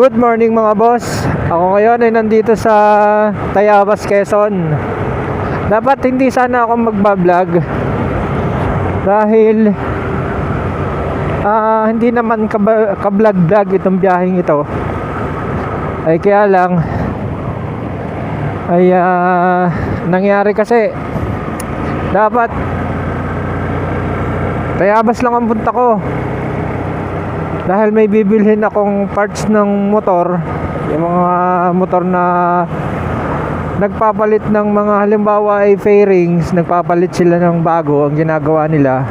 Good morning mga boss. Ako ngayon ay nandito sa Tayabas, Quezon. Dapat hindi sana ako magbablog dahil ah, hindi naman kablog-vlog itong biyaheng ito. Ay kaya lang ay ah, nangyari kasi dapat Tayabas lang ang punta ko dahil may bibilhin akong parts ng motor yung mga motor na nagpapalit ng mga halimbawa ay fairings nagpapalit sila ng bago ang ginagawa nila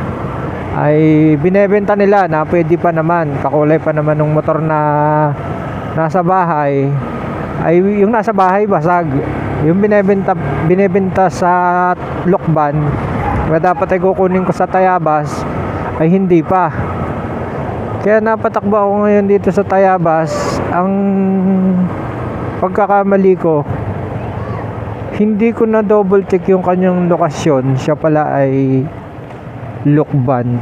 ay binebenta nila na pwede pa naman kakulay pa naman ng motor na nasa bahay. Ay yung nasa bahay basag. Yung binebenta binebenta sa lokban na dapat ay kukunin ko sa Tayabas ay hindi pa kaya napatakbo ako ngayon dito sa Tayabas. Ang pagkakamali ko, hindi ko na double check yung kanyang lokasyon. Siya pala ay Lukban.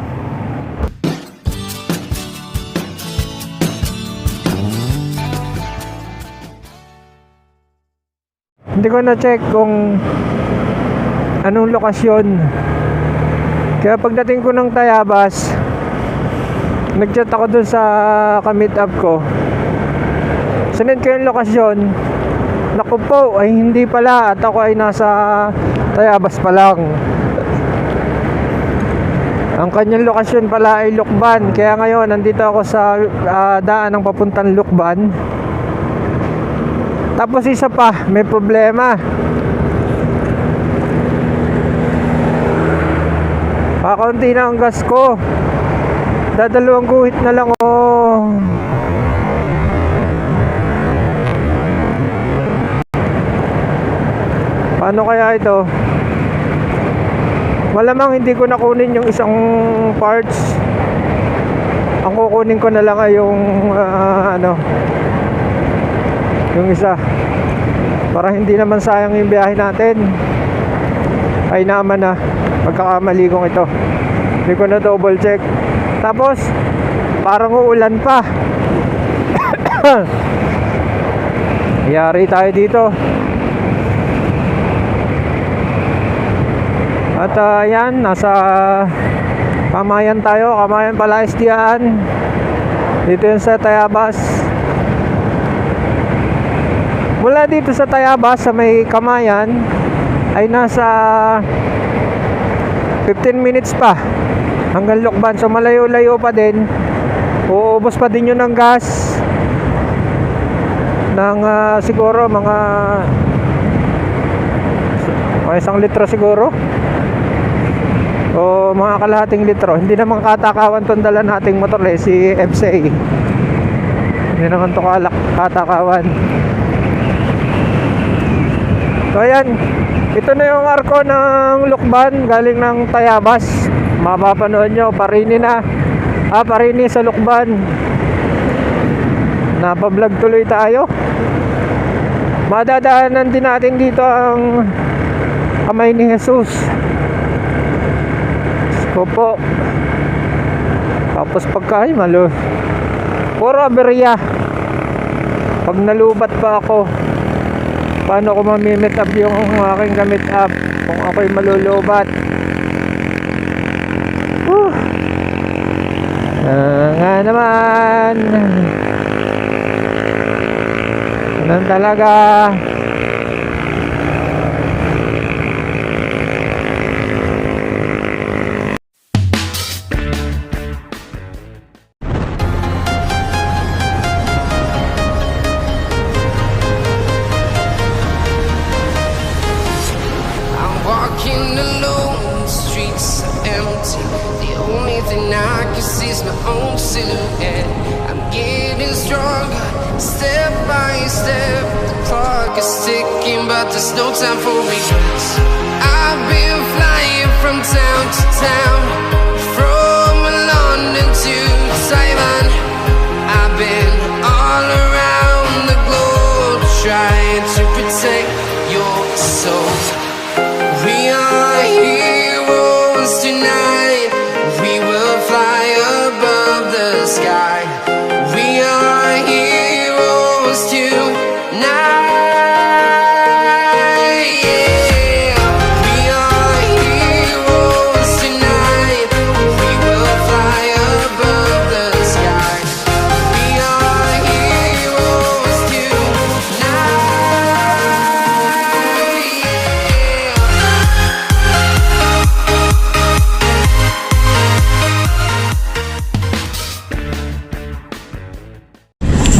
Hindi ko na check kung anong lokasyon. Kaya pagdating ko ng Tayabas, nag-chat ako dun sa kamit up ko sinend ko yung lokasyon naku po ay hindi pala at ako ay nasa Tayabas pa lang. Ang kanyang lokasyon pala ay Lukban kaya ngayon nandito ako sa ah, daan ng papuntang Lukban. Tapos isa pa may problema. Kakaunti na ang gas ko Dadalawang guhit na lang oh. Paano kaya ito? Malamang hindi ko nakunin yung isang parts. Ang kukunin ko na lang ay yung ah, ano yung isa para hindi naman sayang yung biyahe natin ay naman na pagkakamali kong ito hindi ko na double check tapos, parang uulan pa. Yari tayo dito. At uh, nasa Kamayan tayo, Kamayan Palaisdian. Dito yun sa Tayabas. Mula dito sa Tayabas, sa may Kamayan, ay nasa 15 minutes pa hanggang Lokban. So malayo-layo pa din. Uubos pa din yun ng gas. Ng ah, siguro mga mga isang litro siguro. O mga kalahating litro. Hindi naman katakawan tong dala nating motor eh si FCA hindi naman to katakawan so ayan. Ito na yung arko ng Lukban galing ng Tayabas mapapanood nyo parini na. Ah parini sa Lukban. Napablog tuloy tayo. Madadaanan din natin dito ang kamay ni Jesus. Ko po tapos pagkain malo. Puro aberya. Pag nalubat pa ako paano ko mamimit up yung aking gamit up kung ako'y malulubat talaga. I'm walking alone, the streets are empty. The only thing I can see is my own silhouette. Getting stronger, step by step. The clock is ticking, but there's no time for regrets. I've been flying from town to town, from London to Taiwan. I've been all around the globe trying to protect your soul. We are heroes tonight.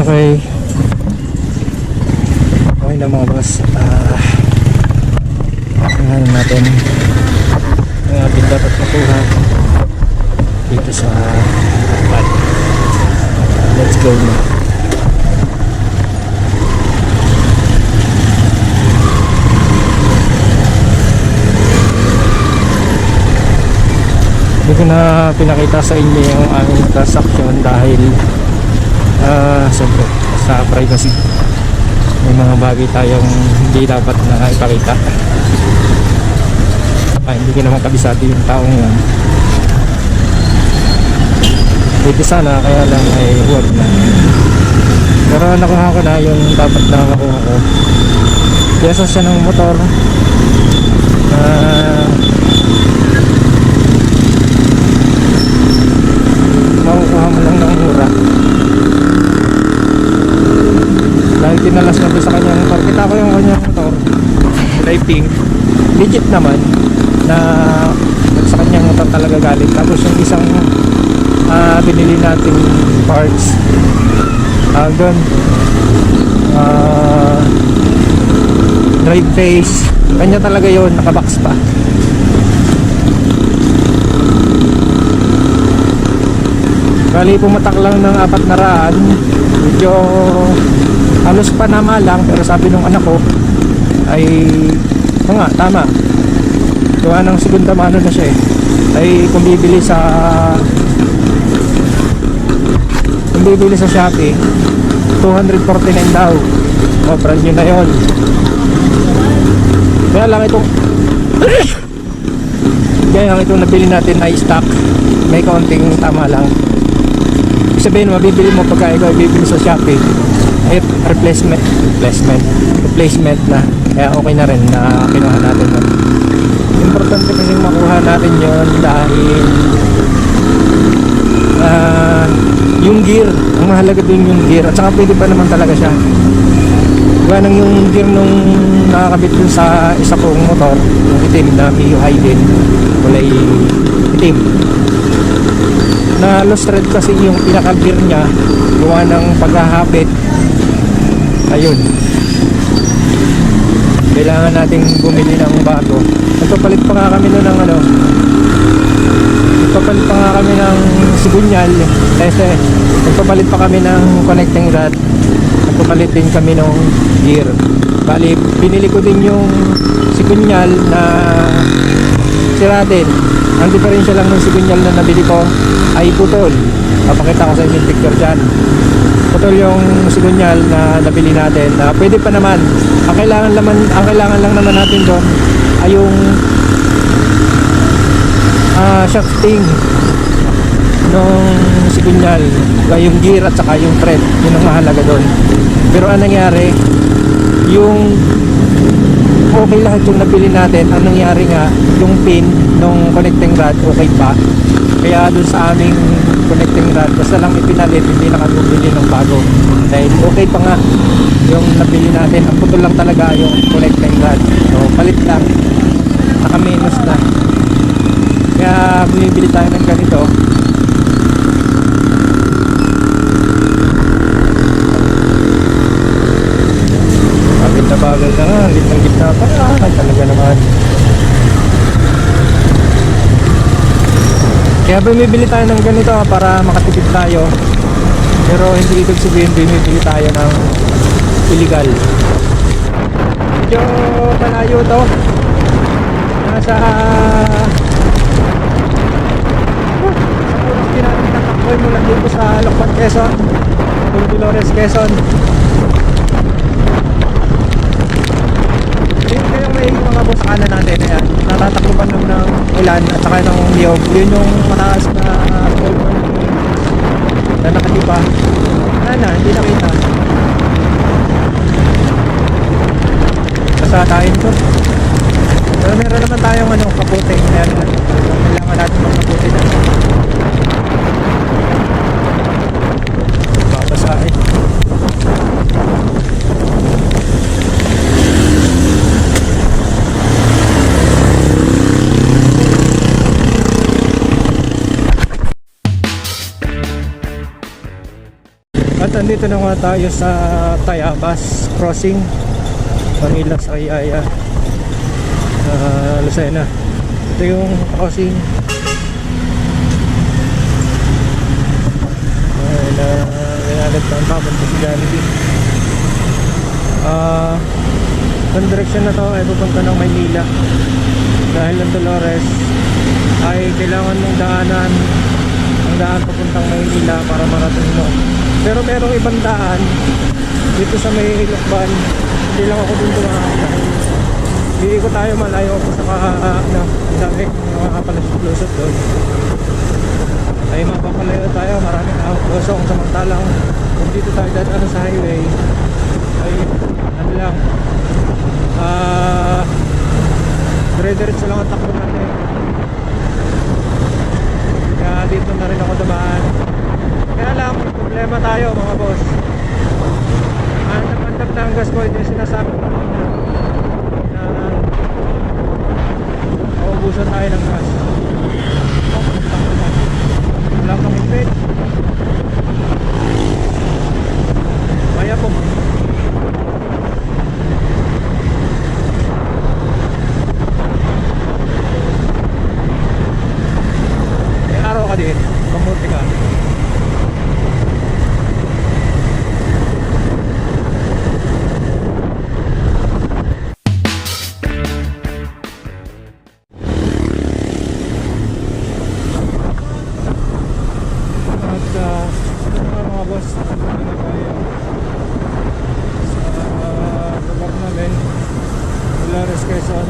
Okay. Okay na mga boss. Ah, tingnan natin ang ating dapat makuha dito sa pad. Let's go na. Hindi ko na pinakita sa inyo yung aming transaction dahil ah siyempre sa privacy. May mga bagay tayong hindi dapat na ipakita. Ah, hindi ko naman kabisado yung taong yan pwede sana kaya lang ay huwag na. Pero nakuha ko na yung dapat na makuha ko. Pyesa siya ng motor. Ah makukuha mo lang ng mura dahil tinalas na ko sa kanyang motor. Kita ko yung kanyang motor. Kulay pink. Legit naman na sa kanyang motor talaga galing. Tapos yung isang ah, binili nating parts. Tawag doon ah, drive face. Kanya talaga yon nakabox pa. Bali pumatak lang ng apat na raan. Medyo halos panama lang Pero sabi nung anak ko Ay Oo nga tama. Gawa ng segunda mano na siya eh. Ay kung bibili sa Kung bibili sa Shopee 249 daw. O brand new na yun. Kaya lang itong Kaya lang itong nabili natin na stock May kaunting tama lang. Sabihin mabibili mo pagka ikaw bibili sa Shopee ay replacement. Replacement. Replacement na. Kaya okay na rin na kinuha natin yun. Importante kasi makuha natin yon dahil ah, yung gear. Ang mahalaga din yung gear. At saka pwede pa naman talaga siya. Gawa nang yung gear nung nakakabit dun sa isa kong motor yung itim na Miyuhay din kulay itim. Na lost thread kasi yung pinaka gear niya. Gawa ng paghahapit ayun. Kailangan nating bumili ng bago. Nagpapalit pa nga kami nun ng ano. Nagpapalit pa nga kami ng sigunyal kasi nagpapalit pa kami ng connecting rod. Nagpapalit din kami ng gear. Bali binili ko din yung sigunyal na sira din. Ang diferensya lang ng sigunyal na nabili ko ay putol. Papakita ko sa inyo picture dyan putol yung sigunyal na nabili natin na pwede pa naman. Ang kailangan, laman, ang kailangan lang naman natin doon ay yung ah shafting nung sigunyal yung gear at saka yung thread yun ang mahalaga doon. Pero ang nangyari? Yung okay lahat yung nabili natin. Ang nangyari nga? Yung pin nung connecting rod okay pa. Kaya dun sa aming connecting rod. Basta lang ipinalit hindi na kami ng bago. Dahil okay pa nga yung nabili natin. Ang putol lang talaga yung connecting rod. So palit lang. Naka minus na. Kaya bumibili tayo ng ganito. Bagay na nga. Gitnang gitna pa ah, talaga naman Kaya bumibili tayo ng ganito ah, para makatipid tayo. Pero hindi ibig sabihin bumibili tayo ng illegal. Medyo malayo to. Nasa Sa puros natin tatakboy mula dito sa Lokban, Quezon. Dolores, Quezon. Yun kayong may mga boss kanan natin ayan. Natatakluban naman ng ulan at saka ng niyog. Yun yung mataas na road na nakatipa. Wala na, hindi nakita. At nandito na nga tayo sa Tayabas Crossing. Manila sa Ayaya uh, Lucena. Ito yung crossing. Ay na inalit na ang papunta sa Jollibee. Ah ang na to ay pupunta ng Maynila. Dahil ang Dolores ay kailangan mong daanan ang daan papuntang Maynila para marating mo pero merong ibang daan dito sa may Ilocban. Hindi lang ako dun dumaan. Dahil iikot tayo malayo ako sa uh, na ang dami. Mga kapalusot doon. Ay mapapalayo tayo. Maraming outosong samantalang kung dito tayo dadaan sa highway ay ano lang ah dire-diretso lang ang takbo natin kaya dito na rin ako dumaan kaya lang may problema tayo mga boss andap-andap na ang gas mo ito yung sinasabi ko kanina na maubusan tayo ng gas oh, takbo na. wala kang higpit kaya po may araw ka din kamuti ka At uh, mga boss, na tayo? Sa uh, lugar namin, Dolores Quezon.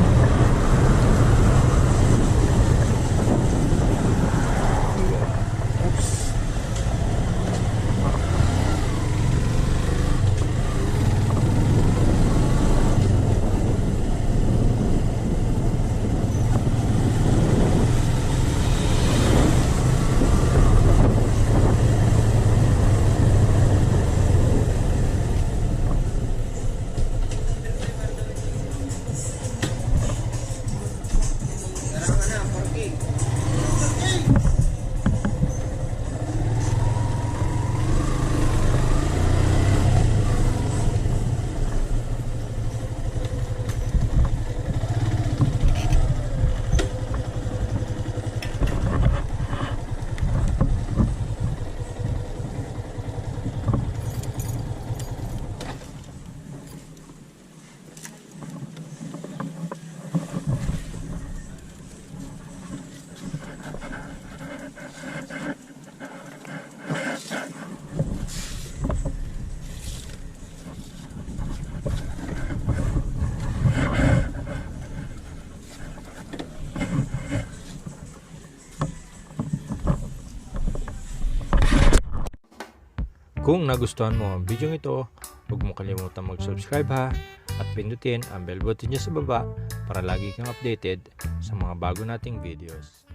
Kung nagustuhan mo ang video ito, huwag mo kalimutan mag-subscribe ha at pindutin ang bell button niya sa baba para lagi kang updated sa mga bago nating videos.